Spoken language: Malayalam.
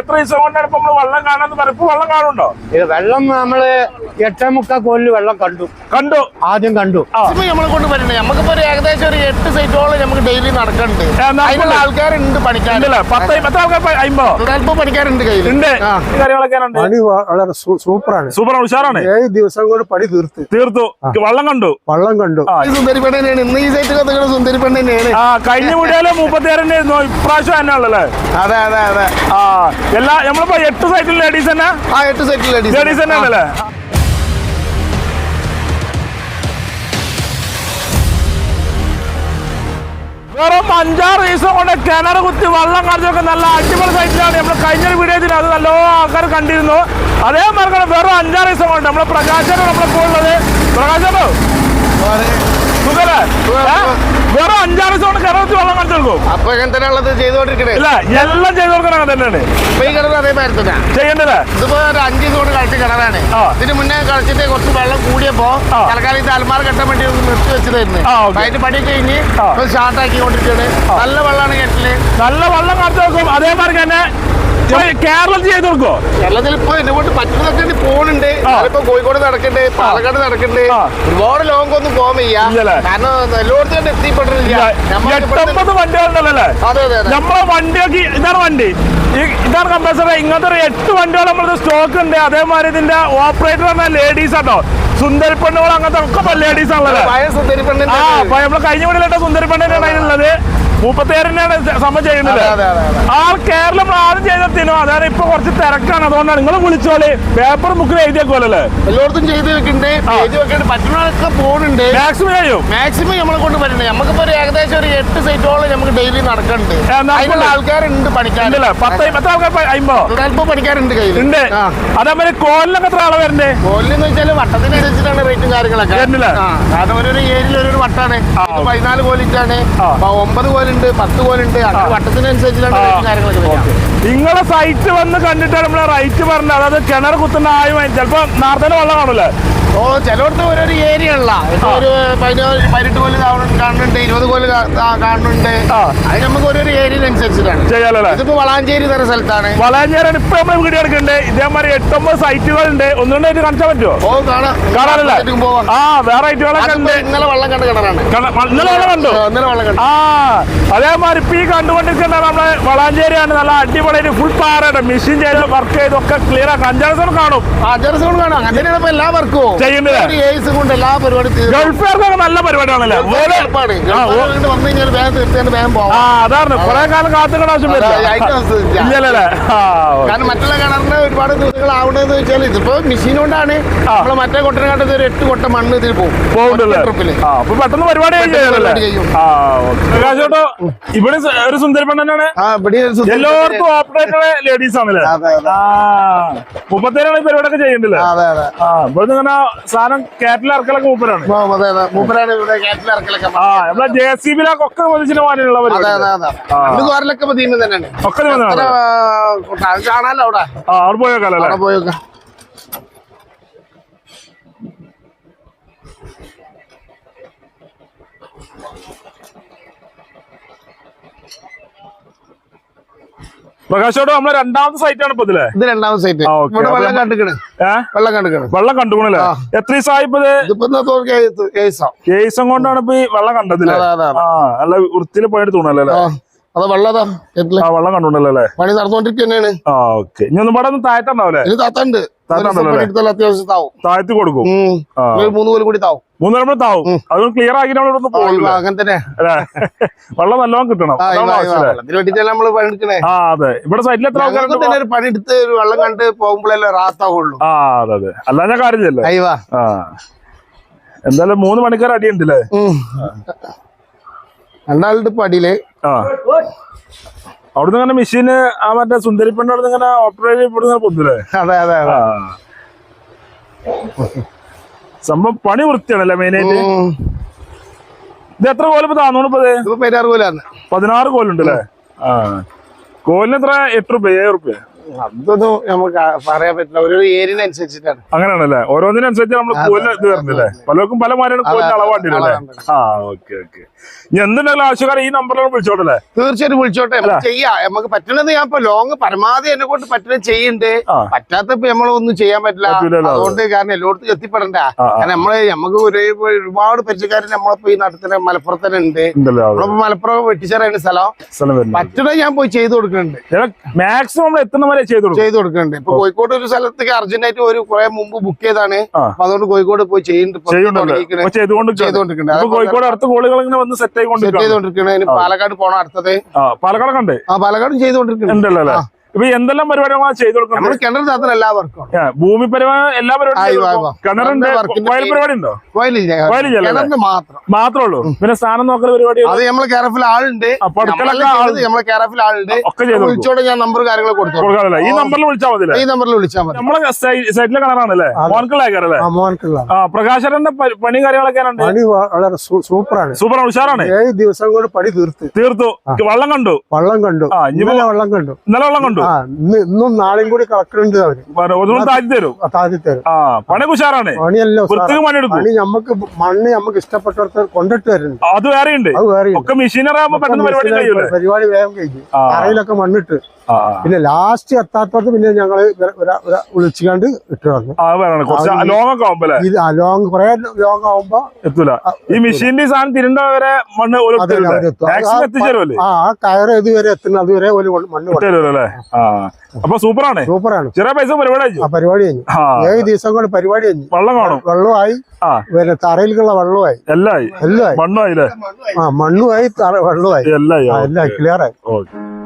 എത്ര ദിവസം കൊണ്ടാണ് ഇപ്പൊ നമ്മൾ വെള്ളം കാണാന്ന് പറയുമ്പോൾ വെള്ളം കാണുണ്ടോ ഇത് വെള്ളം നമ്മൾ എട്ടേ മുക്കാൽ കോലിൽ വെള്ളം കണ്ടു. കണ്ടു? ആദ്യം കണ്ടു. മാക്സിമം നമ്മളെ കൊണ്ട് വരുന്നത് നമുക്കിപ്പോ ഒരു ഏകദേശം ഒരു എട്ട് സൈറ്റോളം നമുക്ക് ഡെയിലി നടക്കുന്നുണ്ട്. അതിനുള്ള ആൾക്കാരുണ്ട് പണിക്കാർ ഉണ്ടല്ലേ പത്ത് പത്ത് ആൾക്കാർ അമ്പോ അല്പം പണിക്കാരുണ്ട് ഉണ്ട്. പണി വളരെ സൂപ്പറാണ്. സൂപ്പറാണ് സൂപ്പർ ഉഷാറാണ്? ഏഴ് ദിവസം കൊണ്ട് പണി തീർത്തു. തീർത്തു. വെള്ളം കണ്ടു? വെള്ളം കണ്ടു. സുന്ദരി പെണ്ണാണ് തന്നെയാണ്. ഇന്ന് ഈ സൈറ്റിൽ സുന്ദരി പെണ്ണാണ് ആ കഴിഞ്ഞ മുടിയാലും മുപ്പത്തിയാറ് ഇപ്രാവശ്യം തന്നെ ഉള്ളല്ലേ അതെ അതെ അതെ. ആ. എല്ലാ നമ്മളിപ്പോ എട്ട് സൈറ്റിൽ ലേഡീസ് തന്നെ. ആ എട്ട് സൈറ്റിൽ ലേഡീസ് ലേഡീസ് തന്നെ. ആണല്ലേ വെറും അഞ്ചാറ് ദിവസം കൊണ്ട് കിണർ കുത്തി വള്ളം കാണിച്ചൊക്കെ നല്ല അടിപൊളി സൈറ്റിലാണ് നമ്മൾ കഴിഞ്ഞൊരു വീഡിയോയിൽ അത് നല്ല ആൾക്കാർ കണ്ടിരുന്നു. അതേ മറക്കണം വെറും അഞ്ചാറ് ദിവസം കൊണ്ട് നമ്മൾ പ്രകാശനം നമ്മളെ പോകുന്നത് പ്രകാശനോ? വെറും അഞ്ചാറ് സോൺ കിണർ കുത്തി വെള്ളം കണ്ടെടുക്കും അപ്പൊ എങ്ങനെ തന്നെ ഉള്ളത് ഇല്ല എല്ലാം ചെയ്തു അങ്ങനെ തന്നെയാണ്. ഇപ്പൊ ഈ കിണറ് അതേ തന്നെ ചെയ്യണ്ടല്ലേ ഇതിപ്പോ ഒരു അഞ്ച് സോൺ കളിച്ച കിണറാണ്. ഇതിന് മുന്നേ കളിച്ചിട്ട് കുറച്ച് വെള്ളം കൂടിയപ്പോ. തൽക്കാലം ഇത് അൽമാർ കെട്ടാൻ വേണ്ടി ഒന്ന് നിർത്തി വെച്ചതായിരുന്നു. അതിന്റെ പണി കഴിഞ്ഞ്. ഇപ്പൊ സ്റ്റാർട്ട് നല്ല വെള്ളമാണ് കിണറ്റിൽ. നല്ല വെള്ളം കാണിച്ചു നോക്കും അതേമാതിരി തന്നെ കേരളത്തിൽ ചെയ്തു കൊടുക്കോ? കേരളത്തിൽ ഇപ്പൊ എന്നെ കൊണ്ട് പറ്റുന്നതൊക്കെ പോണുണ്ട്. ഇപ്പൊ കോഴിക്കോട് നടക്കണ്ടേ പാലക്കാട് നടക്കണ്ടേ. ഒരുപാട് ലോങ് ഒന്നും പോകാൻ വയ്യ. കാരണം എല്ലായിടത്തും കണ്ട് എത്തിപ്പെട്ടിട്ടില്ല. നമ്മൾ ഇവിടുത്തെ- എട്ടൊമ്പത് വണ്ടികളുണ്ടല്ലോ? അതെ അതെ അതെ. നമ്മളെ വണ്ടിയൊക്കെ ഇതാണ് വണ്ടി. ഇതാണ് കമ്പൽസറി ഇങ്ങനത്തെ ഒരു എട്ട് വണ്ടികൾ നമ്മളത് സ്റ്റോക്ക് ഉണ്ട്. അതേമാതിരി ഇതിന്റെ ഓപ്പറേറ്റർ പറഞ്ഞ ലേഡീസ് ആട്ടോ. സുന്ദരി പെണ്ണുകൾ അങ്ങനത്തെ ഒക്കെ ലേഡീസ് ആണല്ലോ ആ നമ്മൾ കഴിഞ്ഞ വീട്ടിലിട്ട സുന്ദരി പെണ്ണിനാണ് അതിനുള്ളത് മുപ്പത്തേറിനാണ് സംഭവം ചെയ്യുന്നത്. ആൾ കേരളം ആദ്യം ചെയ്തെത്തിനോ അതാണ് ഇപ്പൊ കുറച്ച് തിരക്കാണ്. അതുകൊണ്ടാണ് നിങ്ങൾ വിളിച്ചോളി പേപ്പർ ബുക്കിൽ എഴുതിയേക്കോലല്ലേ എല്ലായിടത്തും ചെയ്ത് വെക്കുന്നുണ്ട് ചെയ്ത് വെക്കുന്നുണ്ട് പറ്റുന്നതൊക്കെ പോകുന്നുണ്ട് മാക്സിമം ചെയ്യും. മാക്സിമം നമ്മളെ കൊണ്ട് പറ്റുന്നത് നമുക്കിപ്പോ ഒരു ഏകദേശം ഒരു എട്ട് സൈറ്റോളം നമുക്ക് ഡെയിലി നടക്കുന്നുണ്ട്. അതിനുള്ള ആൾക്കാരുണ്ട് പണിക്കാർ പത്ത് പത്ത് ആൾക്കാർ അമ്പോ നാല്പത് പണിക്കാരുണ്ട് കയ്യിൽ ഉണ്ട്. അതേപോലെ കോലിനൊക്കെ എത്ര ആളെ വരണ്ടേ? കോലിന്ന് വെച്ചാൽ വട്ടത്തിനനുസരിച്ചിട്ടാണ് റേറ്റും കാര്യങ്ങളൊക്കെ? ആ, കാരണം ഒരു ഏരിയയിൽ ഒരു വട്ടാണ്. ആ, പതിനാല് കോലിറ്റാണ്. ഒമ്പത് കോലി കോലുണ്ട് പത്ത് കോലുണ്ട് വട്ടത്തിനനുസരിച്ചിട്ടാണ് കാര്യങ്ങളൊക്കെ നിങ്ങളെ സൈറ്റ് വന്ന് കണ്ടിട്ടാണ് നമ്മളെ റൈറ്റ് പറഞ്ഞത്. അതായത് കിണർ കുത്തുന്ന ആയുമായി ചിലപ്പോ നാർത്തന്നെ വെള്ളം കാണൂലേ ഓ ചിലയിടത്ത് ഓരോരോ ഏരിയ ഉള്ള. ഒരു പതിനെട്ട് കോൽ കാണുന്നുണ്ട് ഇരുപത് കോൽ കാണുന്നുണ്ട്. അത് നമുക്ക് ഓരോരോ ഏരിയ അനുസരിച്ചിട്ടാണ്. ഇതിപ്പോ വളാഞ്ചേരി തര സ്ഥലത്താണ്. വളാഞ്ചേരി ഇപ്പൊ നമ്മൾ വീഡിയോ എടുക്കുന്നുണ്ട് ഇതേമാതിരി എട്ടൊമ്പത് സൈറ്റുകളുണ്ട് ഒന്നുകൊണ്ടായിട്ട് കാണിച്ചാൽ പറ്റുമോ ഓ കാണാം. കാണാനല്ലേ? ആ വേറെ ഐറ്റുകളൊക്കെ ഉണ്ട്. ഇന്നലെ വെള്ളം കണ്ട കിണറാണ്. കാണാ- ഇന്നലെ വെള്ളം കണ്ടു? ഇന്നലെ വെള്ളം കണ്ടു. ആ. അതേമാതിരി പി ഈ കണ്ടുകൊണ്ടിരിക്കുന്ന നമ്മളെ വളാഞ്ചേരിയാണ്. നല്ല അടിപൊളി ഫുൾ പാറയുടെ മെഷീൻ ചെയ്ത് വർക്ക് ചെയ്തൊക്കെ ക്ലിയർ ആക്കാം അഞ്ചാറ് ദിവസം കാണും. ആ അഞ്ചാറ് കാണാം. അങ്ങനെ ഇപ്പൊ എല്ലാ വർക്കും. ഏസ് കൊണ്ട് എല്ലാ പരിപാടി നല്ല പരിപാടിയാണല്ലേ? വന്നു കഴിഞ്ഞാൽ വേഗം വേഗം ആ അതാണ്. കുറെ കാലം കാത്തുകൾ ആവശ്യം അതാ, വരില്ല ഇല്ല. ഇല്ലല്ലേ കാരണം മറ്റുള്ള കിണറിന് ഒരുപാട് ദിവസങ്ങൾ ആവണമെന്ന് വെച്ചാൽ ഇതിപ്പോ മെഷീൻ കൊണ്ടാണ് നമ്മൾ മറ്റേ കൊട്ടനാട്ടത്ത് ഒരു എട്ട് കൊട്ട മണ്ണ് ഇതിൽ പോകും. പോകുന്നുണ്ടല്ലേ ട്രിപ്പിൽ ആ അപ്പൊ പെട്ടെന്ന് പരിപാടി ചെയ്യും. ആ ഇവിടെ ഒരു സുന്ദരി സുന്ദരി- എല്ലാവർക്കും ഓപ്പറേറ്റർ ലേഡീസ് ആണല്ലേ? മുപ്പത്തേഴാണ് പരിപാടിയൊക്കെ ചെയ്യണ്ടല്ലേ ഇവിടെ ഇങ്ങനെ സാധനം കാറ്റിൽ ഇറക്കലൊക്കെ മൂപ്പരാണ്. ആ, നമ്മളെ ജെ സി ബിയിലൊക്കെ ഒക്കെ തീമ തന്നെയാണ്. ഒക്കെ കാണാലോ അവിടെ. ആ അവിടെ പോയേക്കാലല്ലേ അവിടെ പോയൊക്കെ. പ്രകാശ് ചേട്ടോ നമ്മളെ രണ്ടാമത്തെ സൈറ്റ് ആണ് ഇപ്പൊ ഇതിലെ. ഇത് രണ്ടാമത്തെ സൈറ്റ്. ഇവിടെ വെള്ളം കണ്ടുക്കണ്. വെള്ളം കണ്ടുക്കണ്. വെള്ളം കണ്ടുപോണല്ലേ എത്ര ദിവസമായി ഇപ്പൊ കേസാ കേസം കൊണ്ടാണ് ഇപ്പൊ ഈ വെള്ളം കണ്ടതില്ലേ. ആ നല്ല വൃത്തിയിൽ പോയിട്ട് തോന്നല്ലേ അല്ലേ? അത് വെള്ളതാ ആ വെള്ളം കണ്ടുണ്ടല്ലേ അല്ലേ പണി നടന്നുകൊണ്ടിരിക്കുന്നതാണ് ആ ഓക്കെ. ഇനി ഒന്നും പാടെ ഒന്ന് താഴത്തുണ്ടാവല്ലേ ഇത് താത്തണ്ട്. താത്തണ്ടല്ലോ? പണി അത്യാവശ്യം താവും. താഴ്ത്തി കൊടുക്കും. മൂന്ന് കോലും കൂടി താവും. മൂന്നര താവും. അതൊന്ന് ക്ലിയർ ആക്കി പോകില്ല അങ്ങനെ തന്നെ. വെള്ളം നല്ലോണം കിട്ടണം. ആ, നമ്മൾ അതെ. ഇവിടെ സൈറ്റിൽ എത്ര ഞങ്ങൾക്ക് ആൾക്കാരുണ്ട് തന്നെ ഒരു പണി എടുത്ത് ഒരു വെള്ളം കണ്ട് പോകുമ്പോഴല്ലേ റാത്താവുള്ളൂ ആ അതെ അതെ. അല്ലാതെ കാര്യമില്ലല്ലോ. എന്തായാലും മൂന്ന് മണിക്കൂർ അടിയുണ്ടല്ലേ? രണ്ടാളുടെ പടിയിൽ. ആ. അവിടുന്ന് ഇങ്ങനെ മെഷീന് ആ മറ്റേ സുന്ദരി അവിടെ ഇങ്ങനെ ഓപ്പറേറ്റ് ഇവിടുന്ന് പൊന്നില്ലേ അതെ അതെ അതെ. സംഭവം പണി വൃത്തിയാണല്ലേ മെയിനായിട്ട്. ഇത് എത്ര കോല താന്നോണ്ട് ഇപ്പൊ ഇത്? കോലാണ് പെരാറ് പോലാന്ന് പതിനാറ് കോലുണ്ടല്ലേ? ആ. കോലിന് എത്ര? എട്ട് റുപ്യ ഏഴ് റുപ്യ. അതൊന്നും നമുക്ക് പറയാൻ പറ്റില്ല. ഒരു ഏരിയനുസരിച്ചിട്ടാണ് അങ്ങനെയാണല്ലേ? ഓരോന്നിനനുസരിച്ച് നമ്മൾ കൂലിന് ഇത് വരുന്നില്ലേ പലർക്കും പല മാരാണ് കൂലിന് അളവാണ്ടില്ലേ ആ ഓക്കെ ഓക്കെ. ഇനി എന്തുണ്ടെങ്കിലും ആവശ്യക്കാരെ ഈ നമ്പറിലാണ് വിളിച്ചോട്ടല്ലേ തീർച്ചയായിട്ടും വിളിച്ചോട്ടെ. ചെയ്യാം. നമുക്ക് പറ്റണത് ഞാൻ ഇപ്പൊ ലോങ് പരമാവധി എന്നെ കൊണ്ട് പറ്റുന്നത് ചെയ്യുന്നുണ്ട് ആ. പറ്റാത്തപ്പോ നമ്മളൊന്നും ചെയ്യാൻ പറ്റില്ല. അതുകൊണ്ട് കാരണം എല്ലായിടത്തും എത്തിപ്പെടണ്ട. കാരണം നമ്മൾ നമുക്ക് ഒരേ ഒരുപാട് പരിചയക്കാരൻ നമ്മളിപ്പോ ഈ നാട്ടിൽ മലപ്പുറത്ത് തന്നെ ഉണ്ട് നമ്മളിപ്പോ മലപ്പുറം വെട്ടിച്ചേരാണ് സ്ഥലം. സ്ഥലം വരുന്നത് പറ്റണ ഞാൻ പോയി ചെയ്തു കൊടുക്കുന്നുണ്ട് മാക്സിമം നമ്മൾ എത്തുന്ന ചെയ്തു കൊടുക്കും ചെയ്തു കൊടുക്കുന്നുണ്ട്. ഇപ്പൊ കോഴിക്കോട് ഒരു സ്ഥലത്തേക്ക് അർജന്റായിട്ട് ഒരു കുറെ മുമ്പ് ബുക്ക് ചെയ്താണ്. അപ്പൊ അതുകൊണ്ട് കോഴിക്കോട് പോയി ചെയ്യുന്നുണ്ട്. കോഴിക്കോട് അടുത്ത കോളുകൾ ഇങ്ങനെ വന്ന് സെറ്റ് സെറ്റ് ആയിക്കൊണ്ടിരിക്കുകയാണ് ചെയ്തോണ്ടിരിക്കണ പാലക്കാട് പോണം അടുത്തത്. ആ പാലക്കാടൊക്കെ ഉണ്ട് ആ പാലക്കാടും ചെയ്തുകൊണ്ടിരിക്കുന്നുണ്ടല്ലോ. ഇപ്പൊ എന്തെല്ലാം പരിപാടികളാണ് ചെയ്തു കൊടുക്കുന്നത്? കിണർ താത്തന എല്ലാ വർക്കും ഭൂമി പരമായ എല്ലാ പരിപാടിയും. കിണറുണ്ട് കോയിൽ പരിപാടി ഉണ്ടോ? കോയിലില്ല മാത്രം. മാത്രമേ ഉള്ളൂ. പിന്നെ സ്ഥാനം നോക്കൽ പരിപാടി അത് നമ്മളെ കേരഫിൽ ആളുണ്ട്. നമ്മളെ കേരഫിൽ ആളുണ്ട്. ഒക്കെ ചെയ്തു വിളിച്ചോടെ ഞാൻ നമ്പർ കാര്യങ്ങൾ കൊടുത്തു കൊടുക്കാറില്ല. ഈ നമ്പറിൽ വിളിച്ചാൽ മതി ഈ നമ്പറിൽ വിളിച്ചാൽ മതി. നമ്മളെ സൈറ്റിലെ കിണറാണല്ലേ മോൻകളേക്കാരല്ലേ ആ പ്രകാശരന്റെ പണി കാര്യങ്ങളൊക്കെ സൂപ്പറാണ് പണി വളരെ സൂപ്പറാണ്. സൂപ്പറാണ്. ഉഷാറാണ്? ഏഴ് ദിവസം കൊണ്ട് പണി തീർത്തു. തീർത്തു. വള്ളം കണ്ടു? വള്ളം കണ്ടു. ഇന്നലെ വള്ളം കണ്ടു. ഇന്നലെ വെള്ളം കണ്ടു? ഇന്ന് നാളെയും കൂടി കളക്കുന്നുണ്ട് അവർ. ഒന്നുകൂടി താഴ്ത്തി തരും. താഴ്ത്തി തരും. ആ പണി പണിയല്ലോ പണി നമുക്ക് മണ്ണ് നമുക്ക് ഇഷ്ടപ്പെട്ടവർക്ക് കൊണ്ടിട്ട് വരുന്നുണ്ട് അത് വേറെ ഉണ്ട് അത് വേറെ ഒക്കെ മെഷീനറാകുമ്പോ പെട്ടെന്ന് പരിപാടി പരിപാടി വേഗം കഴിഞ്ഞു അറയിലൊക്കെ മണ്ണിട്ട്. പിന്നെ ലാസ്റ്റ് എത്താത്തോട്ട് പിന്നെ ഞങ്ങൾ വിളിച്ചുകൊണ്ട് ഇട്ട് വന്നു ലോങ് കുറെ ലോങ് ആവുമ്പോ എത്തൂല. ഈ മെഷീന്റെ സാധനം തിരുണ്ടവരെ മണ്ണ്. ആ ആ കയറ് ഇതുവരെ എത്തുന്ന അതുവരെ ഒരു മണ്ണ് അപ്പൊ സൂപ്പറാണ്. സൂപ്പറാണ്. ചെറിയ പൈസ പരിപാടി പരിപാടി കഴിഞ്ഞു. ഏഴ് ദിവസം കൊണ്ട് പരിപാടി കഴിഞ്ഞു. വെള്ളം കാണും. വെള്ളമായി. പിന്നെ തറയിലുള്ള വെള്ളമായി. എല്ലായി. എല്ലായി. മണ്ണുമായി ആ മണ്ണുമായി തറ വെള്ളമായി. എല്ലായി. എല്ലാം ക്ലിയർ ആയി. ഓക്കെ.